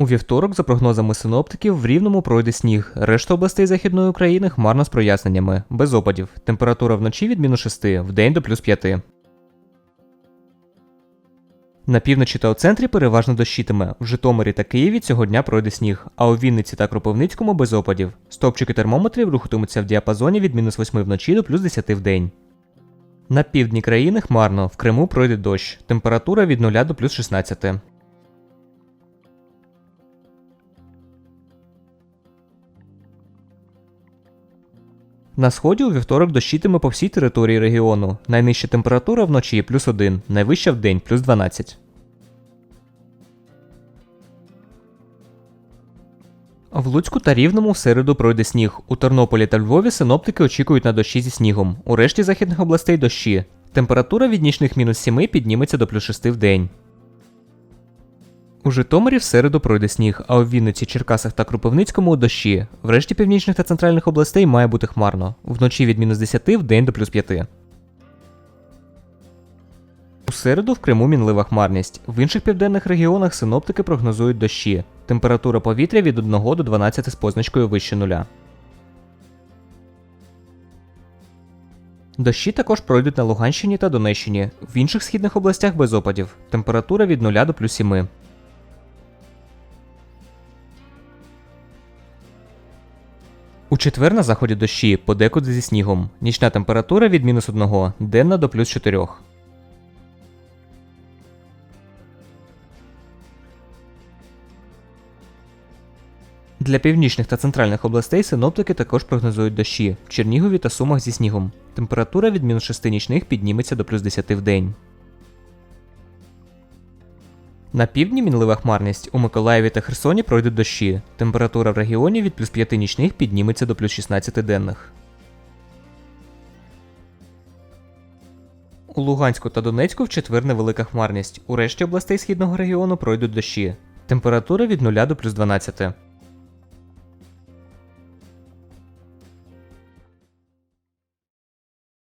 У вівторок, за прогнозами синоптиків, в рівному пройде сніг. Решта областей західної України хмарно з проясненнями, без опадів. Температура вночі від мінус 6, вдень до плюс 5. На півночі та у центрі переважно дощитиме. В Житомирі та Києві цього дня пройде сніг, а у Вінниці та Кропивницькому без опадів. Стопчики термометрів рухатимуться в діапазоні від мінус 8 вночі до плюс 10 в день. На півдні країни хмарно, в Криму пройде дощ. Температура від 0 до плюс 16. На сході у вівторок дощитиме по всій території регіону. Найнижча температура вночі плюс 1, найвища в день плюс 12. В Луцьку та Рівному в середу пройде сніг. У Тернополі та Львові синоптики очікують на дощі зі снігом. У решті західних областей дощі. Температура від нічних мінус 7 підніметься до плюс 6 в день. У Житомирі в середу пройде сніг, а у Вінниці, Черкасах та Кропивницькому дощі. В решті північних та центральних областей має бути хмарно. Вночі від мінус 10 в день до плюс 5. У середу в Криму мінлива хмарність. В інших південних регіонах синоптики прогнозують дощі. Температура повітря від 1 до 12 з позначкою вище нуля. Дощі також пройдуть на Луганщині та Донеччині. В інших східних областях без опадів. Температура від 0 до плюс 7. У четвер на заході дощі, подекуди зі снігом. Нічна температура від мінус 1, денна до плюс 4. Для північних та центральних областей синоптики також прогнозують дощі в Чернігові та Сумах зі снігом. Температура від мінус 6 нічних підніметься до плюс 10 в день. На півдні мінлива хмарність. У Миколаєві та Херсоні пройдуть дощі. Температура в регіоні від плюс 5 нічних підніметься до плюс 16 денних. У Луганську та Донецьку в четвер невелика хмарність. У решті областей східного регіону пройдуть дощі. Температура від 0 до плюс 12.